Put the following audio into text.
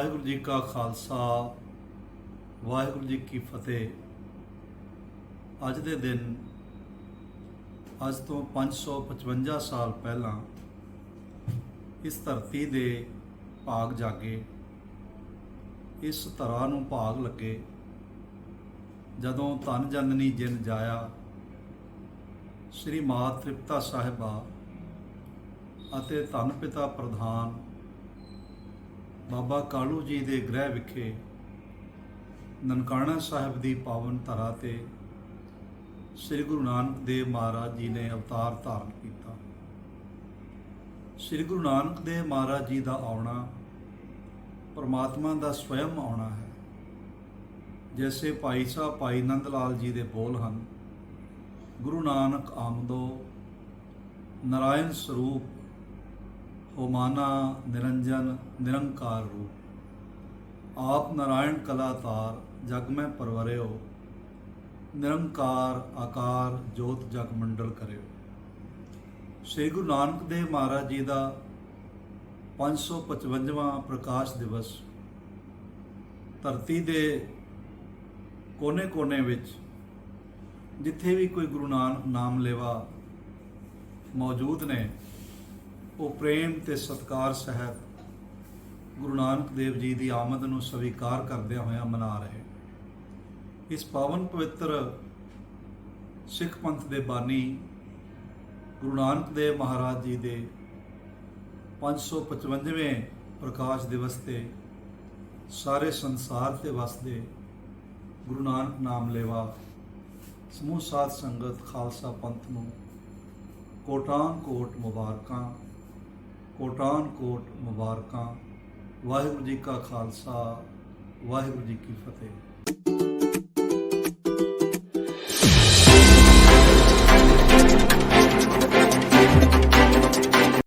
ਵਾਹਿਗੁਰੂ ਜੀ ਕਾ ਖਾਲਸਾ, ਵਾਹਿਗੁਰੂ ਜੀ ਕੀ ਫਤਿਹ। ਅੱਜ ਦੇ ਦਿਨ, ਅੱਜ ਤੋਂ 555 ਸਾਲ ਪਹਿਲਾਂ ਇਸ ਧਰਤੀ ਦੇ ਭਾਗ ਜਾਗੇ। ਇਸ ਤਰ੍ਹਾਂ ਨੂੰ ਭਾਗ ਲੱਗੇ। ਜਦੋਂ ਧੰਨ ਜਨਨੀ ਜਿਨ ਜਾਇਆ, ਸ੍ਰੀ ਮਾਤ ਤ੍ਰਿਪਤਾ ਸਾਹਿਬਾ ਅਤੇ ਧੰਨ ਪਿਤਾ ਪ੍ਰਧਾਨ ਬਾਬਾ ਕਾਲੂ ਜੀ ਦੇ ਗ੍ਰਹਿ ਵਿਖੇ ਨਨਕਾਣਾ ਸਾਹਿਬ ਦੀ ਪਾਵਨ ਧਰਾ ਤੇ ਸ੍ਰੀ ਗੁਰੂ ਨਾਨਕ ਦੇਵ ਮਹਾਰਾਜ ਜੀ ਨੇ ਅਵਤਾਰ ਧਾਰਨ ਕੀਤਾ। ਸ੍ਰੀ ਗੁਰੂ ਨਾਨਕ ਦੇਵ ਮਹਾਰਾਜ ਜੀ ਦਾ ਆਉਣਾ ਪਰਮਾਤਮਾ ਦਾ ਸਵੈਮ ਆਉਣਾ ਹੈ। ਜੈਸੇ ਭਾਈ ਸਾਹਿਬ ਭਾਈ ਨੰਦ ਲਾਲ ਜੀ ਦੇ ਬੋਲ ਹਨ, ਗੁਰੂ ਨਾਨਕ ਆਮਦੋ, ਨਾਰਾਇਣ ਸਰੂਪ ਹੋਮਾਨਾ ਨਿਰੰਜਨ, ਨਿਰੰਕਾਰ ਰੂਪ। ਆਪ ਨਾਰਾਇਣ ਕਲਾਤਾਰ ਜਗ ਮੈਂ ਪਰਵਰਿਓ। ਨਿਰੰਕਾਰ ਆਕਾਰ ਜੋਤ ਜਗ ਮੰਡਲ ਕਰਿਓ। ਸ੍ਰੀ ਗੁਰੂ ਨਾਨਕ ਦੇਵ ਮਹਾਰਾਜ ਜੀ ਦਾ 555ਵਾਂ ਪ੍ਰਕਾਸ਼ ਦਿਵਸ ਧਰਤੀ ਦੇ ਕੋਨੇ-ਕੋਨੇ ਵਿੱਚ ਜਿੱਥੇ ਵੀ ਕੋਈ ਗੁਰੂ ਨਾਨਕ ਨਾਮ ਲੈਵਾ ਮੌਜੂਦ ਨੇ ਉਹ ਪ੍ਰੇਮ ਤੇ ਸਤਕਾਰ ਸਹਿਤ ਗੁਰੂ ਨਾਨਕ ਦੇਵ ਜੀ ਦੀ ਆਮਦ ਨੂੰ ਸਵੀਕਾਰ ਕਰਦਿਆਂ ਹੋਇਆਂ ਮਨਾ ਰਹੇ। ਇਸ ਪਾਵਨ ਪਵਿੱਤਰ ਸਿੱਖ ਪੰਥ ਦੇ ਬਾਨੀ ਗੁਰੂ ਨਾਨਕ ਦੇਵ ਮਹਾਰਾਜ ਜੀ ਦੇ 555ਵੇਂ ਪ੍ਰਕਾਸ਼ ਦਿਵਸ ਤੇ ਸਾਰੇ ਸੰਸਾਰ ਤੇ ਵਸਦੇ ਗੁਰੂ ਨਾਨਕ ਨਾਮ ਲੇਵਾ ਸਮੂਹ ਸਾਧ ਸੰਗਤ ਖਾਲਸਾ ਪੰਥ ਨੂੰ ਕੋਟਾਨ ਕੋਟ ਮੁਬਾਰਕਾਂ ਕੋਟਾਨ ਕੋਟ ਮੁਬਾਰਕਾਂ। ਵਾਹਿਗੁਰੂ ਜੀ ਕਾ ਖਾਲਸਾ ਵਾਹਿਗੁਰੂ ਜੀ ਕੀ ਫਤਿਹ।